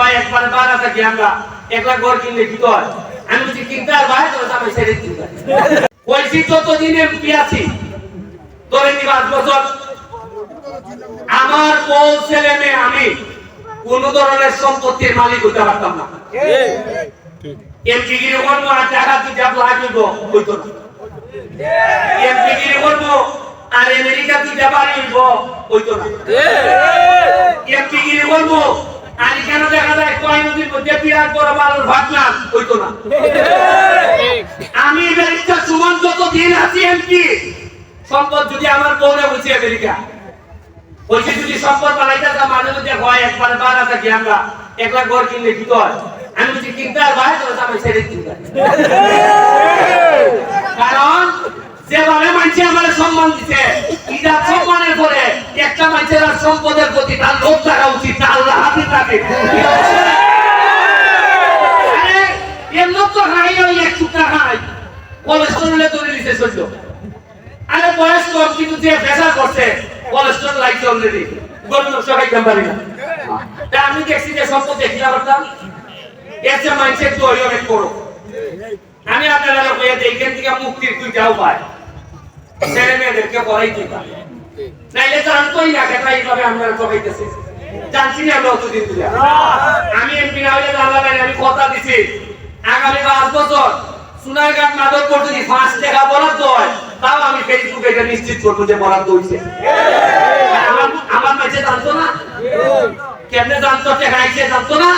হয় একবার বাড়া থাকি আমরা। এক লাখ ঘর কিনলে কি হয় আমি বলছি, কিনতে আর ভাই তোর আমি ছেড়ে কিনতে বলছি যতদিন এমপি আছি ধরে নি পাঁচ বছর, আমার বউ, ছেলে, মেয়ে, আমি কোন ধরনের সম্পত্তির মালিক হতে পারতাম না। এমপি গিরি করব আর টাকা যা লাগিব হইতো এমপি করব আর আমেরিকা যা বাড়িব হইতো না এমপি গিরি করব আর এখানে দেখা আমি আমেরিকা সুমন যত দিন আছি সম্পদ যদি আমার বলছি আমেরিকা, বলছি যদি সম্পদ মাঝে হয় থাকি আমরা? ঘর কিনলে কি কিনতে কারণ, যেভাবে সম্মান সম্মানের পরে একটা মানুষের সম্পদের প্রতি তার লোভ থাকা উচিত তার হাতে থাকে। এর তো হাই ওই এক টুকরা হাই। কোলেস্টেরলে তৈরি দিতে সহ্য আরে বয়স কম কিন্তু যে পেশা করছে কোলেস্ট্রল লাগছে অলরেডি লোক সবাই পারি না? তা আমি দেখছি যে সম্পদ দেখি পারতাম এর যে মাইন্ডসেট তো অনেক বড়। আমি আপনারা কইয়া দিই এখান থেকে মুক্তির তুই যাও পায়। ছেলে মেয়েদেরকে পড়াই দিবা নাইলে জানতোই না কেন এইভাবে আমরা জগাইতেছি জানছি না আমরা অতদিন ধরে। আমি এমপি না হইলে জানলাম না, আমি কথা দিছি। আগামী পাঁচ বছর সোনারঘাট মাধবপুর যদি পাঁচ টাকা বরাদ্দ হয় তাও আমি ফেসবুকে এটা নিশ্চিত করব যে বরাদ্দ হয়েছে আমার আমার মাঝে জানতো না? কেমনে জানতো? টাকা আইসে জানতো না?